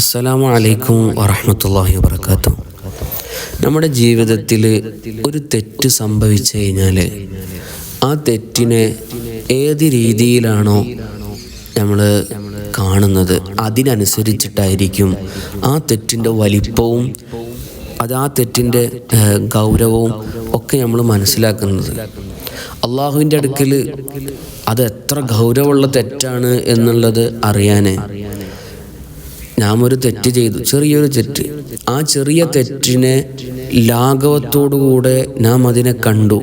അസ്സലാമു അലൈക്കും വറഹമത്തല്ലാഹി വാബർക്കാത്തു നമ്മുടെ ജീവിതത്തിൽ ഒരു തെറ്റ് സംഭവിച്ചു കഴിഞ്ഞാൽ ആ തെറ്റിനെ ഏത് രീതിയിലാണോ നമ്മൾ കാണുന്നത് അതിനനുസരിച്ചിട്ടായിരിക്കും ആ തെറ്റിന്റെ വലിപ്പവും അത് ആ തെറ്റിന്റെ ഗൗരവവും ഒക്കെ നമ്മൾ മനസ്സിലാക്കുന്നത്. അള്ളാഹുവിന്റെ അടുക്കൽ അത് എത്ര ഗൗരവമുള്ള തെറ്റാണ് എന്നുള്ളത് അറിയാൻ നാം ഒരു തെറ്റ് ചെയ്തു. ചെറിയൊരു തെറ്റ്. ആ ചെറിയ തെറ്റിനെ ലാഘവത്തോടുകൂടെ നാം അതിനെ കണ്ടു.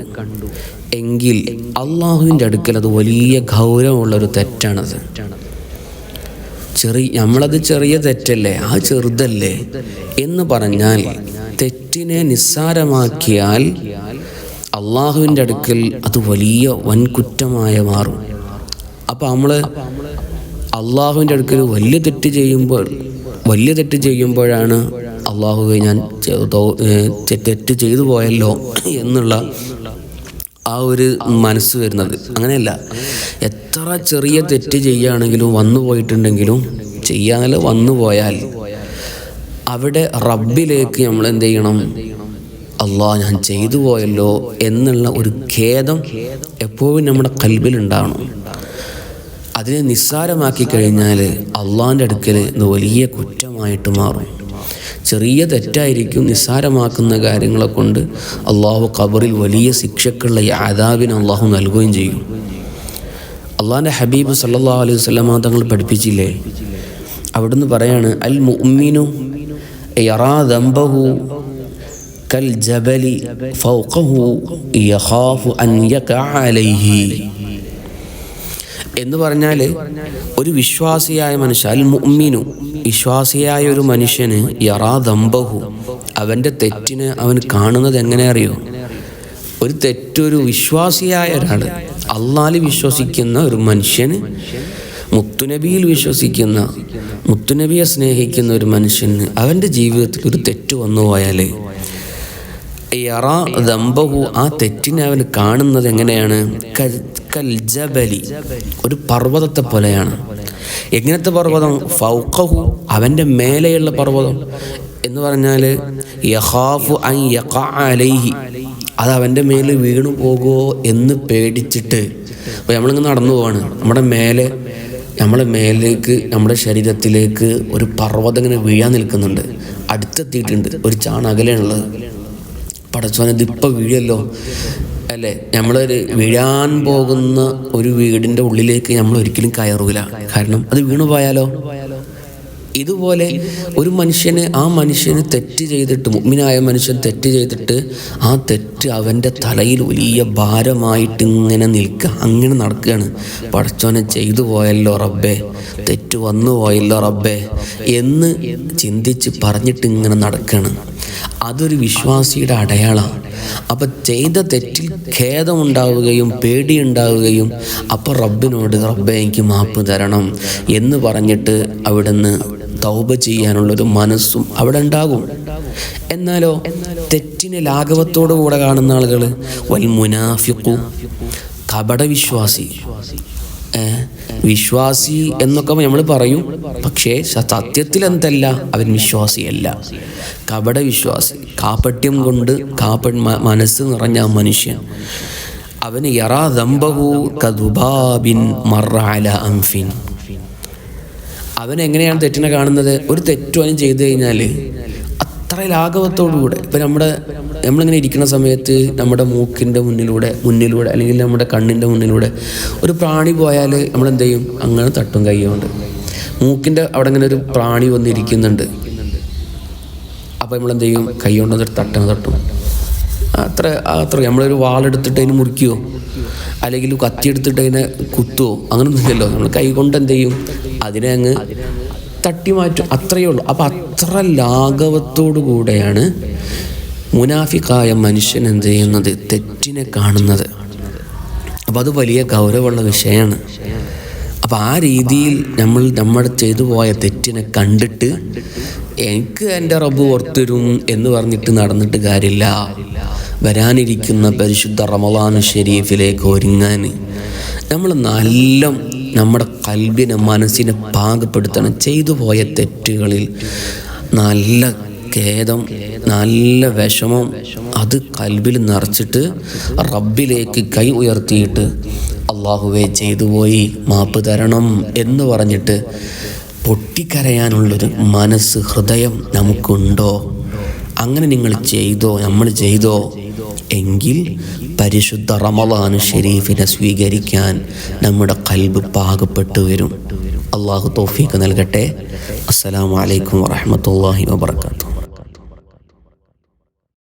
എങ്കിൽ അള്ളാഹുവിന്റെ അടുക്കൽ അത് വലിയ ഗൗരവമുള്ള ഒരു തെറ്റാണത്. ചെറിയ നമ്മളത് ചെറിയ തെറ്റല്ലേ? ആ ചെറുതല്ലേ? എന്ന് പറഞ്ഞാൽ തെറ്റിനെ നിസ്സാരമാക്കിയാൽ അള്ളാഹുവിന്റെ അടുക്കൽ അത് വലിയ വൻകുറ്റമായ മാറും. അപ്പം നമ്മൾ അള്ളാഹുവിന്റെ അടുക്കൽ വലിയ തെറ്റ് ചെയ്യുമ്പോൾ വലിയ തെറ്റ് ചെയ്യുമ്പോഴാണ് അള്ളാഹുവെ ഞാൻ തെറ്റ് ചെയ്തു പോയല്ലോ എന്നുള്ള ആ ഒരു മനസ്സ് വരുന്നത്. അങ്ങനെയല്ല. എത്ര ചെറിയ തെറ്റ് ചെയ്യുകയാണെങ്കിലും വന്നു പോയിട്ടുണ്ടെങ്കിലും ചെയ്യാനല്ല വന്നു പോയാൽ അവിടെ റബ്ബിലേക്ക് നമ്മൾ എന്ത് ചെയ്യണം? അള്ളാ ഞാൻ ചെയ്തു പോയല്ലോ എന്നുള്ള ഒരു ഖേദം എപ്പോഴും നമ്മുടെ കൽബിലുണ്ടാവണം അതിനെ നിസ്സാരമാക്കി കഴിഞ്ഞാൽ അള്ളാന്റെ അടുക്കൽ ഇത് വലിയ കുറ്റമായിട്ട് മാറും. ചെറിയ തെറ്റായിരിക്കും നിസ്സാരമാക്കുന്ന കാര്യങ്ങളെ കൊണ്ട് അള്ളാഹു ഖബറിൽ വലിയ ശിക്ഷക്കുള്ള ആദാബിന് അള്ളാഹു നൽകുകയും ചെയ്യും. അള്ളാഹിന്റെ ഹബീബ് സല്ലാ അലൈഹി സ്വലമ തങ്ങൾ പഠിപ്പിച്ചില്ലേ? അവിടുന്ന് പറയാണ് അൽ മുഅ്മിനു യറാ ദംബഹു കൽ ജബലി ഫൗഖഹു യഖാഫു അൻ യഖഅ അലൈഹി. എന്ന് പറഞ്ഞാൽ ഒരു വിശ്വാസിയായ മനുഷ്യൻ അൽ മുഅ്മിനു വിശ്വാസിയായ ഒരു മനുഷ്യന് യറാ ദംബഹു അവന്റെ തെറ്റിന് അവൻ കാണുന്നത് എങ്ങനെ അറിയോ? ഒരു തെറ്റൊരു വിശ്വാസിയായ ഒരാൾ അള്ളാൽ വിശ്വസിക്കുന്ന ഒരു മനുഷ്യന് മുത്തുനബിയിൽ വിശ്വസിക്കുന്ന മുത്തുനബിയെ സ്നേഹിക്കുന്ന ഒരു മനുഷ്യന് അവന്റെ ജീവിതത്തിൽ ഒരു തെറ്റ് വന്നു പോയാൽ യറാ ദമ്പഹു ആ തെറ്റിനെ അവൻ കാണുന്നത് എങ്ങനെയാണ്? ജബലി ഒരു പർവതത്തെ പോലെയാണ്. എങ്ങനത്തെ പർവതം? ഫൗഖഹു അവന്റെ മേലെയുള്ള പർവതം. എന്ന് പറഞ്ഞാൽ യഹാഫു അൻ യഖഅ അലൈഹി. അത് അവന്റെ മേലെ വീണു പോകുമോ എന്ന് പേടിച്ചിട്ട്. അപ്പോൾ നമ്മളിങ്ങനെ നടന്നു പോവാണ്. നമ്മുടെ മേലെ നമ്മുടെ മേലേക്ക് നമ്മുടെ ശരീരത്തിലേക്ക് ഒരു പർവതം ഇങ്ങനെ വീഴാൻ നിൽക്കുന്നുണ്ട്. അടുത്തെത്തിയിട്ടുണ്ട്. ഒരു ചാണകലുള്ളത് പടച്ചോനെ ഇതിപ്പോൾ വീഴല്ലോ അല്ലേ? നമ്മളൊരു വീഴാൻ പോകുന്ന ഒരു വീടിന്റെ ഉള്ളിലേക്ക് നമ്മൾ ഒരിക്കലും കയറൂല. കാരണം അത് വീണു പോയാലോ? ഇതുപോലെ ഒരു മനുഷ്യനെ ആ മനുഷ്യന് തെറ്റ് ചെയ്തിട്ട് മുഗ്മിനായ മനുഷ്യൻ തെറ്റ് ചെയ്തിട്ട് ആ തെറ്റ് അവന്റെ തലയിൽ വലിയ ഭാരമായിട്ട് ഇങ്ങനെ നിൽക്കുക അങ്ങനെ നടക്കുകയാണ്. പടച്ചോനെ ചെയ്തു പോയല്ലോ റബ്ബേ. തെറ്റ് വന്നു പോയല്ലോ റബ്ബേ. എന്ന് ചിന്തിച്ച് പറഞ്ഞിട്ട് ഇങ്ങനെ നടക്കുകയാണ്. അതൊരു വിശ്വാസിയുടെ അടയാളമാണ്. അപ്പം ചെയ്ത തെറ്റിൽ ഖേദമുണ്ടാവുകയും പേടിയുണ്ടാവുകയും അപ്പോൾ റബ്ബിനോട് റബ്ബെ എനിക്ക് മാപ്പ് തരണം എന്ന് പറഞ്ഞിട്ട് അവിടുന്ന് തൗബ ചെയ്യാനുള്ളൊരു മനസ്സും അവിടെ ഉണ്ടാകും. എന്നാലോ തെറ്റിനെ ലാഘവത്തോടു കൂടെ കാണുന്ന ആളുകൾ വൽ മുനാഫിക്കു കപട വിശ്വാസി എന്നൊക്കെ നമ്മൾ പറയും. പക്ഷേ സത്യത്തിൽ എന്തല്ല? അവൻ വിശ്വാസിയല്ല. കപട വിശ്വാസി. കാപ്പട്യം കൊണ്ട് കാപ്പ മനസ്സ് നിറഞ്ഞ മനുഷ്യൻ. അവന് യറാ കദുബാബിൻ അംഫിൻ. അവൻ എങ്ങനെയാണ് തെറ്റിനെ കാണുന്നത്? ഒരു തെറ്റും അവൻ ചെയ്തു കഴിഞ്ഞാൽ അത്ര ലാഘവത്തോടുകൂടെ ഇപ്പം നമ്മുടെ നമ്മളിങ്ങനെ ഇരിക്കുന്ന സമയത്ത് നമ്മുടെ മൂക്കിന്റെ മുന്നിലൂടെ മുന്നിലൂടെ അല്ലെങ്കിൽ നമ്മുടെ കണ്ണിന്റെ മുന്നിലൂടെ ഒരു പ്രാണി പോയാൽ നമ്മളെന്ത് ചെയ്യും അങ്ങനെ തട്ടും കൈ കൊണ്ട്. മൂക്കിന്റെ അവിടെ ഇങ്ങനെ ഒരു പ്രാണി വന്നിരിക്കുന്നുണ്ട്. അപ്പോൾ നമ്മളെന്ത് ചെയ്യും കൈ കൊണ്ട് അത് തട്ടണ തട്ടും. അത്ര അത്ര. നമ്മളൊരു വാളെടുത്തിട്ട് അതിന് മുറിക്കുവോ? അല്ലെങ്കിൽ കത്തി എടുത്തിട്ട് അതിനെ കുത്തുവോ? അങ്ങനൊന്നുമില്ലല്ലോ. നമ്മൾ കൈ കൊണ്ട് എന്ത് ചെയ്യും അതിനെ അങ്ങ് തട്ടി മാറ്റും. അത്രയേ ഉള്ളൂ. അപ്പം അത്ര ലാഘവത്തോടു കൂടെയാണ് മുനാഫിക്കായ മനുഷ്യൻ എന്ത് ചെയ്യുന്നത്? തെറ്റിനെ കാണുന്നത്. അപ്പം അത് വലിയ ഗൗരവമുള്ള വിഷയമാണ്. അപ്പം ആ രീതിയിൽ നമ്മൾ നമ്മൾ ചെയ്തു പോയ തെറ്റിനെ കണ്ടിട്ട് എനിക്ക് എന്റെ റബ്ബ് ഓർത്തരും എന്ന് പറഞ്ഞിട്ട് നടന്നിട്ട് കാര്യമില്ല. വരാനിരിക്കുന്ന പരിശുദ്ധ റമലാൻ ഷെരീഫിലേക്ക് ഒരുങ്ങാൻ. നമ്മൾ നല്ല നമ്മുടെ കൽബിനെ മനസ്സിനെ പാകപ്പെടുത്തണം. ചെയ്തു പോയ തെറ്റുകളിൽ നല്ല ഖേദം നല്ല വിഷമം അത് കൽബിൽ നിറച്ചിട്ട് റബ്ബിലേക്ക് കൈ ഉയർത്തിയിട്ട് അള്ളാഹുവെ ചെയ്തു പോയി മാപ്പ് തരണം എന്ന് പറഞ്ഞിട്ട് പൊട്ടിക്കരയാനുള്ളൊരു മനസ്സ് ഹൃദയം നമുക്കുണ്ടോ? അങ്ങനെ നിങ്ങൾ ചെയ്തോ നമ്മൾ ചെയ്തോ? എങ്കിൽ പരിശുദ്ധ റമളാന് ഷെരീഫിനെ സ്വീകരിക്കാൻ നമ്മുടെ കൽബ് പാകപ്പെട്ടു വരും. അള്ളാഹു തോഫീക്ക് നൽകട്ടെ. അസ്സലാമു അലൈക്കും വറഹ്മത്തുള്ളാഹി വബർക്കാത്തു